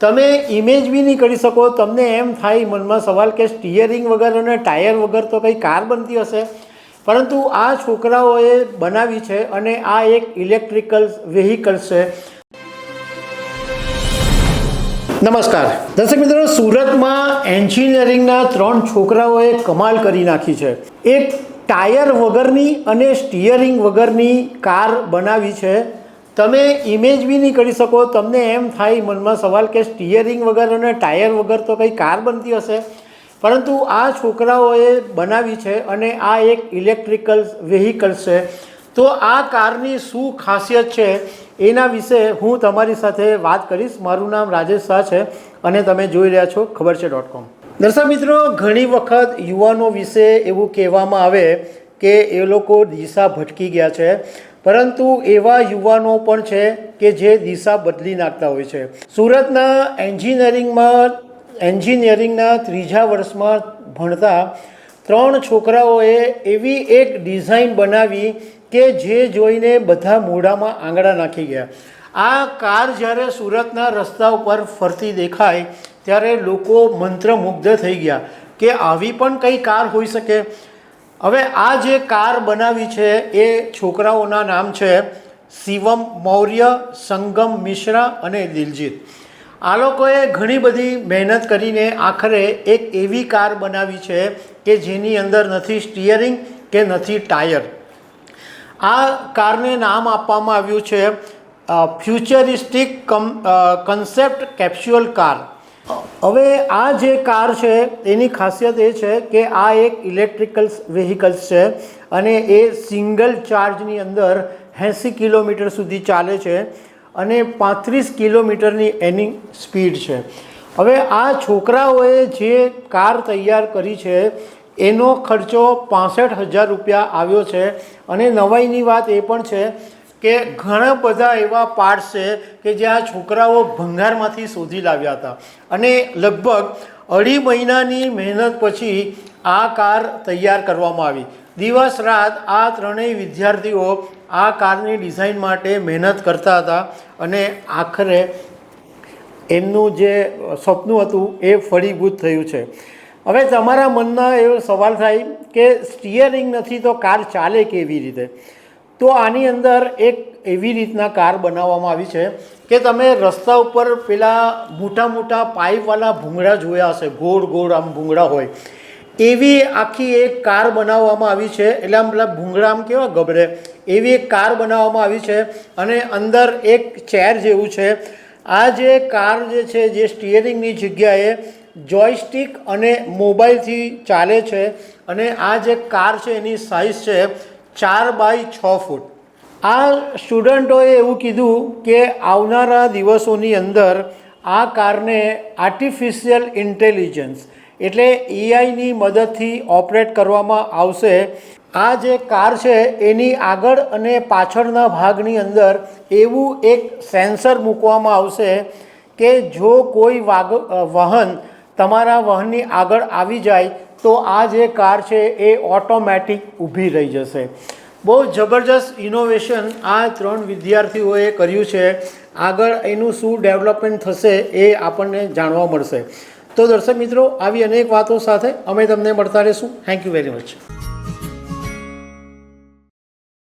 તમે ઇમેજ બી નહીં કરી શકો. તમને એમ થાય મનમાં સવાલ કે સ્ટિયરિંગ વગર અને ટાયર વગર તો કંઈ કાર બનતી હશે? પરંતુ આ છોકરાઓએ બનાવી છે અને આ એક ઇલેક્ટ્રિકલ વેહિકલ છે. નમસ્કાર. દર્શક મિત્રો, સુરતમાં એન્જિનિયરિંગના ત્રણ છોકરાઓએ કમાલ કરી નાખી છે. એક ટાયર વગરની અને સ્ટિયરિંગ વગરની કાર બનાવી છે. તમે ઇમેજ બી નહીં કરી શકો. તમને એમ થાય મનમાં સવાલ કે સ્ટિયરિંગ વગર અને ટાયર વગર તો કંઈ કાર બનતી હશે? પરંતુ આ છોકરાઓએ બનાવી છે અને આ એક ઇલેક્ટ્રિકલ વેહિકલ છે. તો આ કારની શું ખાસિયત છે? એના વિશે હું તમારી સાથે વાત કરીશ. મારું નામ રાજેશ શાહ છે અને તમે જોઈ રહ્યા છો ખબર છે ડોટ કોમ દર્શક મિત્રો, ઘણી વખત યુવાનો વિશે એવું કહેવામાં આવે કે એ લોકો દિશા ભટકી ગયા છે. પરંતુ એવા યુવાનો પણ છે કે જે દિશા બદલી નાખતા હોય છે. સુરતના એન્જિનિયરિંગમાં, એન્જિનિયરિંગના ત્રીજા વર્ષમાં ભણતા ત્રણ છોકરાઓએ એવી એક ડિઝાઇન બનાવી કે જે જોઈને બધા મોઢામાં આંગળા નાખી ગયા. આ કાર જ્યારે સુરતના રસ્તા ઉપર ફરતી દેખાય, ત્યારે લોકો મંત્રમુગ્ધ થઈ ગયા કે આવી પણ કઈ કાર હોઈ શકે? હવે આ જે કાર બનાવી છે એ છોકરાઓના નામ છે શિવમ, મૌર્ય, સંગમ, મિશ્રા અને દિલજીત. આ લોકોએ ઘણી બધી મહેનત કરીને આખરે એક એવી કાર બનાવી છે કે જેની અંદર નથી સ્ટિયરિંગ કે નથી ટાયર. આ કારને નામ આપવામાં આવ્યું છે futuristic cum concept capsule car. હવે આ જે કાર છે, એની ખાસિયત એ છે કે આ એક ઇલેક્ટ્રિકલ વેહિકલ્સ છે અને એ સિંગલ ચાર્જની અંદર એંસી કિલોમીટર સુધી ચાલે છે અને પાંત્રીસ કિલોમીટરની એની સ્પીડ છે. હવે આ છોકરાઓએ જે કાર તૈયાર કરી છે, એનો ખર્ચો પાસઠ હજાર રૂપિયા આવ્યો છે અને નવાઈની વાત એ પણ છે કે ઘણા બધા એવા પાર્ટ છે કે જે આ છોકરાઓ ભંગારમાંથી શોધી લાવ્યા હતા. અને લગભગ અઢી મહિનાની મહેનત પછી આ કાર તૈયાર કરવામાં આવી. દિવસ રાત આ ત્રણેય વિદ્યાર્થીઓ આ કારની ડિઝાઇન માટે મહેનત કરતા હતા અને આખરે એમનું જે સપનું હતું એ ફળીભૂત થયું છે. હવે તમારા મનમાં એવો સવાલ થાય કે સ્ટિયરિંગ નથી તો કાર ચાલે કેવી રીતે? તો આની અંદર એક એવી રીતના કાર બનાવવામાં આવી છે કે તમે રસ્તા ઉપર પેલા મોટા મોટા પાઇપવાળા ભૂંગળા જોયા હશે, ગોળ ગોળ આમ ભૂંગળા હોય. એવી આખી એક કાર બનાવવામાં આવી છે, એટલે આમ પેલા ભૂંગળા આમ કેવા ગબડે એવી એક કાર બનાવવામાં આવી છે અને અંદર એક ચેર જેવું છે. આ જે કાર જે છે, જે સ્ટિયરિંગની જગ્યાએ જોયસ્ટિક અને મોબાઈલથી ચાલે છે અને આ જે કાર છે, એની સાઇઝ છે ચાર બાય છ ફૂટ. આ સ્ટુડન્ટોએ એવું કીધું કે આવનારા દિવસોની અંદર આ કારને આર્ટિફિશિયલ ઇન્ટેલિજન્સ એટલે એઆઈની મદદથી ઓપરેટ કરવામાં આવશે. આ જે કાર છે, એની આગળ અને પાછળના ભાગની અંદર એવું એક સેન્સર મૂકવામાં આવશે કે જો કોઈ વાગ વાહન તમારા વાહનની આગળ આવી જાય તો આ જે કાર છે એ ઓટોમેટિક ઊભી રહી જશે. બહુ જબરજસ્ત ઇનોવેશન આ ત્રણ વિદ્યાર્થીઓએ કર્યું છે. આગળ એનું શું ડેવલપમેન્ટ થશે એ આપણને જાણવા મળશે. તો દર્શક મિત્રો, આવી અનેક વાતો સાથે અમે તમને મળતા રહીશું. Thank you very much